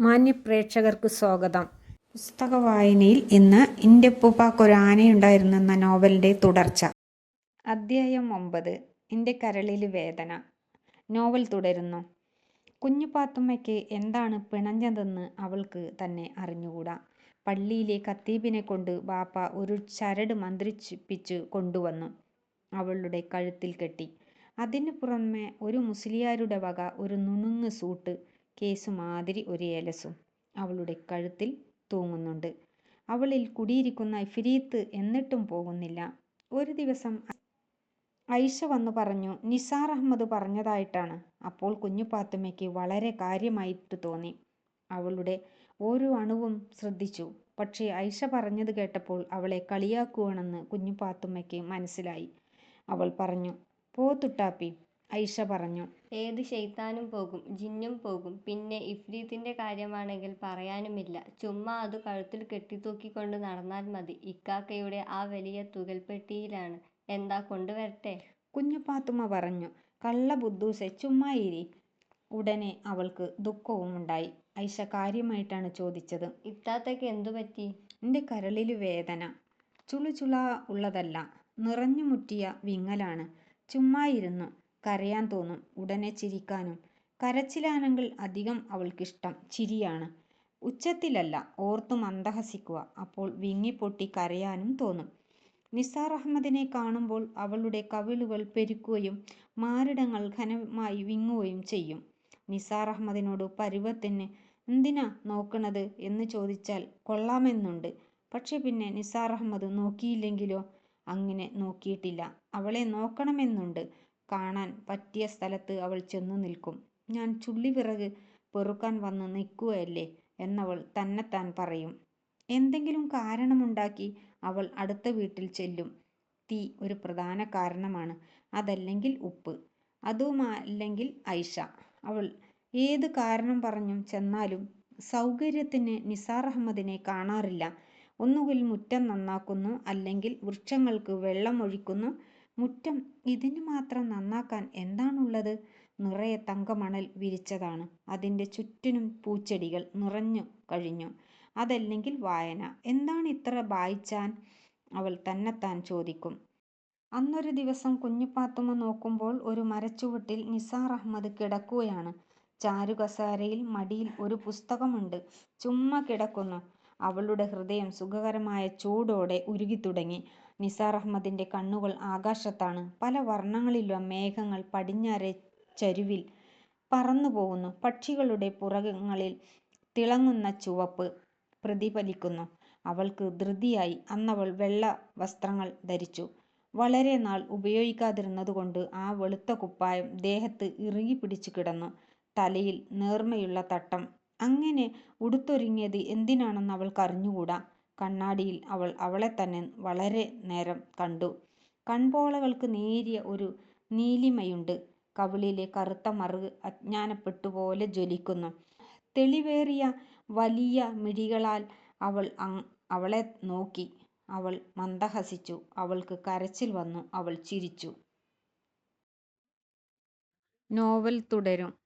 മാന്യപ്രേക്ഷകർക്ക് സ്വാഗതം. പുസ്തക വായനയിൽ ഇന്ന് എന്റെ ഉപ്പുപ്പാക്കൊരു ആനയുണ്ടായിരുന്നു എന്ന നോവലിന്റെ തുടർച്ച. അദ്ധ്യായം ഒമ്പത്. എന്റെ കരളിൽ വേദന. നോവൽ തുടരുന്നു. കുഞ്ഞു പാത്തുമ്മയ്ക്ക് എന്താണ് പിണഞ്ഞതെന്ന് അവൾക്ക് തന്നെ അറിഞ്ഞുകൂടാ. പള്ളിയിലെ കത്തീബിനെ കൊണ്ട് ബാപ്പ ഒരു ചരട് മന്ത്രിപ്പിച്ചു കൊണ്ടുവന്നു. അവളുടെ കഴുത്തിൽ കെട്ടി. അതിനു പുറമെ ഒരു മുസ്ലിയാരുടെ വക ഒരു നുണുങ്ങ് സൂട്ട്. കേസ് മാതിരി ഒരു ഏലസും അവളുടെ കഴുത്തിൽ തൂങ്ങുന്നുണ്ട്. അവളിൽ കുടിയിരിക്കുന്ന ഫിരീത്ത് എന്നിട്ടും പോകുന്നില്ല. ഒരു ദിവസം ഐഷ വന്നു പറഞ്ഞു നിസാർ അഹമ്മദ് പറഞ്ഞതായിട്ടാണ്. അപ്പോൾ കുഞ്ഞു പാത്തുമ്മയ്ക്ക് വളരെ കാര്യമായിട്ട് തോന്നി. അവളുടെ ഓരോ അണുവും ശ്രദ്ധിച്ചു. പക്ഷേ ഐഷ പറഞ്ഞത് കേട്ടപ്പോൾ അവളെ കളിയാക്കുവാണെന്ന് കുഞ്ഞു പാത്തുമ്മയ്ക്ക് മനസ്സിലായി. അവൾ പറഞ്ഞു പോ തുട്ടാപ്പി ഐഷ പറഞ്ഞു. ഏത് ശൈത്താനും പോകും ജിന്നും പോകും. പിന്നെ ഇഫ്രീത്തിന്റെ കാര്യമാണെങ്കിൽ പറയാനുമില്ല. ചുമ്മാ അത് കഴുത്തിൽ കെട്ടിത്തൂക്കിക്കൊണ്ട് നടന്നാൽ മതി. ഇക്കാക്കയുടെ ആ വലിയ തുകൽപ്പെട്ടിയിലാണ്. എന്താ കൊണ്ടുവരട്ടെ? കുഞ്ഞുപാത്തുമ്മ പറഞ്ഞു. കള്ള ബുദ്ധൂസെ ചുമ്മാ ഇരി. ഉടനെ അവൾക്ക് ദുഃഖവും ഉണ്ടായി. ഐഷ കാര്യമായിട്ടാണ് ചോദിച്ചത്. ഇത്താത്തയ്ക്ക് എന്തു പറ്റി? എന്റെ കരളിൽ വേദന. ചുളു ചുള ഉള്ളതല്ല. നിറഞ്ഞു മുറ്റിയ വിങ്ങലാണ്. ചുമ്മാ ഇരുന്നു. കരയാൻ തോന്നും ഉടനെ ചിരിക്കാനും. കരച്ചിലാണെങ്കിൽ അധികം അവൾക്കിഷ്ടം ചിരിയാണ്. ഉച്ചത്തിലല്ല ഓർത്തു മന്ദഹസിക്കുക അപ്പോൾ വിങ്ങിപ്പൊട്ടി കരയാനും തോന്നും. നിസാർ അഹമ്മദിനെ കാണുമ്പോൾ അവളുടെ കവിളുകൾ പെരുക്കുകയും മാറിടങ്ങൾ ഘനമായി വിങ്ങുകയും ചെയ്യും. നിസാർ അഹമ്മദിനോട് പരുവത്തിന് എന്തിനാ നോക്കണത്? എന്ന് ചോദിച്ചാൽ കൊള്ളാമെന്നുണ്ട്. പക്ഷെ പിന്നെ നിസാർ അഹമ്മദ് നോക്കിയില്ലെങ്കിലോ? അങ്ങനെ നോക്കിയിട്ടില്ല. അവളെ നോക്കണമെന്നുണ്ട്. കാണാൻ പറ്റിയ സ്ഥലത്ത് അവൾ ചെന്നു നിൽക്കും. ഞാൻ ചുള്ളിവിറക് പെറുക്കാൻ വന്ന് നിൽക്കുകയല്ലേ? എന്നവൾ തന്നെത്താൻ പറയും. എന്തെങ്കിലും കാരണമുണ്ടാക്കി അവൾ അടുത്ത വീട്ടിൽ ചെല്ലും. തീ ഒരു പ്രധാന കാരണമാണ്. അതല്ലെങ്കിൽ ഉപ്പ്. അതുമല്ലെങ്കിൽ ഐഷ. അവൾ ഏത് കാരണം പറഞ്ഞും ചെന്നാലും സൗകര്യത്തിന് നിസാർ അഹമ്മദിനെ കാണാറില്ല. ഒന്നുകിൽ മുറ്റം നന്നാക്കുന്നു അല്ലെങ്കിൽ വൃക്ഷങ്ങൾക്ക് വെള്ളം ഒഴിക്കുന്നു. മുറ്റം ഇതിന് മാത്രം നന്നാക്കാൻ എന്താണുള്ളത്? നിറയെ തങ്കമണൽ വിരിച്ചതാണ്. അതിന്റെ ചുറ്റിനും പൂച്ചെടികൾ നിറഞ്ഞു കഴിഞ്ഞു. അതല്ലെങ്കിൽ വായന. എന്താണ് ഇത്ര വായിച്ചാൻ? അവൾ തന്നെത്താൻ ചോദിക്കും. അന്നൊരു ദിവസം കുഞ്ഞുപാത്തുമ്മ നോക്കുമ്പോൾ ഒരു മരച്ചുവട്ടിൽ നിസാർ അഹമ്മദ് കിടക്കുകയാണ്. ചാരുകസാരയിൽ മടിയിൽ ഒരു പുസ്തകമുണ്ട്. ചുമ്മാ കിടക്കുന്നു. അവളുടെ ഹൃദയം സുഖകരമായ ചൂടോടെ ഉരുകിത്തുടങ്ങി. നിസാർ അഹമ്മദിന്റെ കണ്ണുകൾ ആകാശത്താണ്. പല വർണങ്ങളിലുള്ള മേഘങ്ങൾ പടിഞ്ഞാറെ ചരുവിൽ പറന്നുപോകുന്നു. പക്ഷികളുടെ പുറകങ്ങളിൽ തിളങ്ങുന്ന ചുവപ്പ് പ്രതിഫലിക്കുന്നു. അവൾക്ക് ധൃതിയായി. അന്നവൾ വെള്ള വസ്ത്രങ്ങൾ ധരിച്ചു. വളരെ നാൾ ഉപയോഗിക്കാതിരുന്നതുകൊണ്ട് ആ വെളുത്ത കുപ്പായം ദേഹത്ത് ഇറുകി പിടിച്ചു കിടന്നു. തലയിൽ നേർമയുള്ള തട്ടം. അങ്ങനെ ഉടുത്തൊരുങ്ങിയത് എന്തിനാണെന്ന് അവൾക്ക് അറിഞ്ഞുകൂടാ കണ്ണാടിയിൽ അവൾ അവളെ തന്നെ വളരെ നേരം കണ്ടു. കൺപോളകൾക്ക് നേരിയ ഒരു നീലിമയുണ്ട്. കവിളിലെ കറുത്ത മറുക് അജ്ഞാനപ്പെട്ടുപോലെ ജ്വലിക്കുന്നു. തെളിവേറിയ വലിയ മിഴികളാൽ അവൾ അവളെ നോക്കി. അവൾ മന്ദഹസിച്ചു. അവൾക്ക് കരച്ചിൽ വന്നു. അവൾ ചിരിച്ചു. നോവൽ തുടരും.